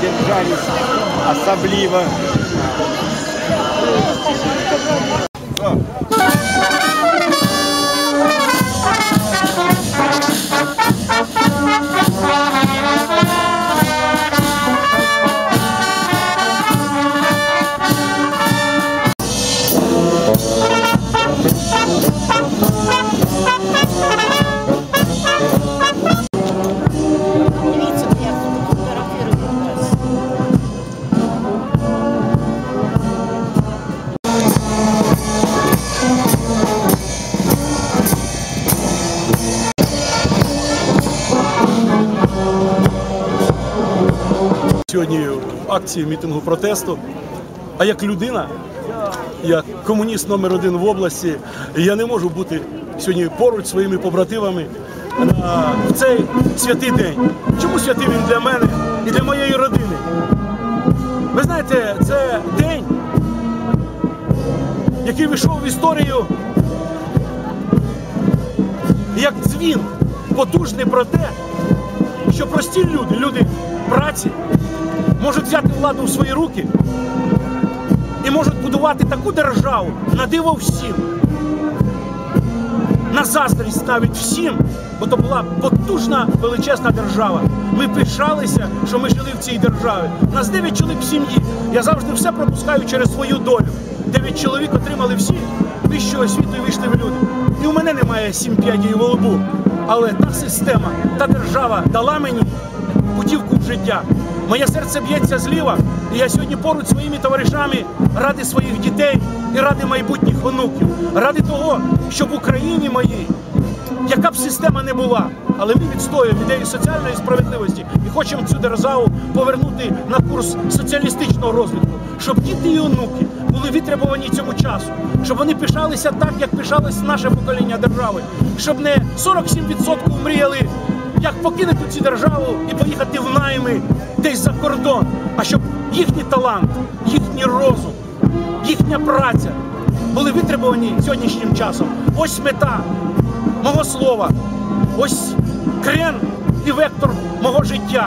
держались особливо. Сьогодні акції мітингу протесту. А як людина, як комуніст номер один в області, я не можу бути сьогодні поруч своїми побратимами в цей святий день. Чому святий він для мене і для моєї родини? Ви знаєте, це день, який вийшов в історію як дзвін потужний про те, що прості люди, люди праці, можуть взяти владу в свої руки і можуть будувати таку державу на диво всім, на заздрість навіть всім, бо то була потужна величезна держава. Ми пишалися, що ми жили в цій державі. Нас дев'ять чоловік в сім'ї. Я завжди все пропускаю через свою долю. Дев'ять чоловік отримали всі вищу освіту і вийшли в люди. І у мене немає сім п'ядів в лобу. Але та система, та держава дала мені путівку в життя. Моє серце б'ється зліва, і я сьогодні поруч своїми товаришами ради своїх дітей і ради майбутніх онуків, ради того, щоб в Україні моїй, яка б система не була, але ми відстоюємо ідею соціальної справедливості і хочемо цю державу повернути на курс соціалістичного розвитку, щоб діти і онуки були витребувані цьому часу, щоб вони пишалися так, як пишалось наше покоління держави, щоб не 47% мріяли як покинути цю державу і поїхати в найми десь за кордон, а щоб їхній талант, їхній розум, їхня праця були витребувані сьогоднішнім часом. Ось мета мого слова, ось крен і вектор мого життя.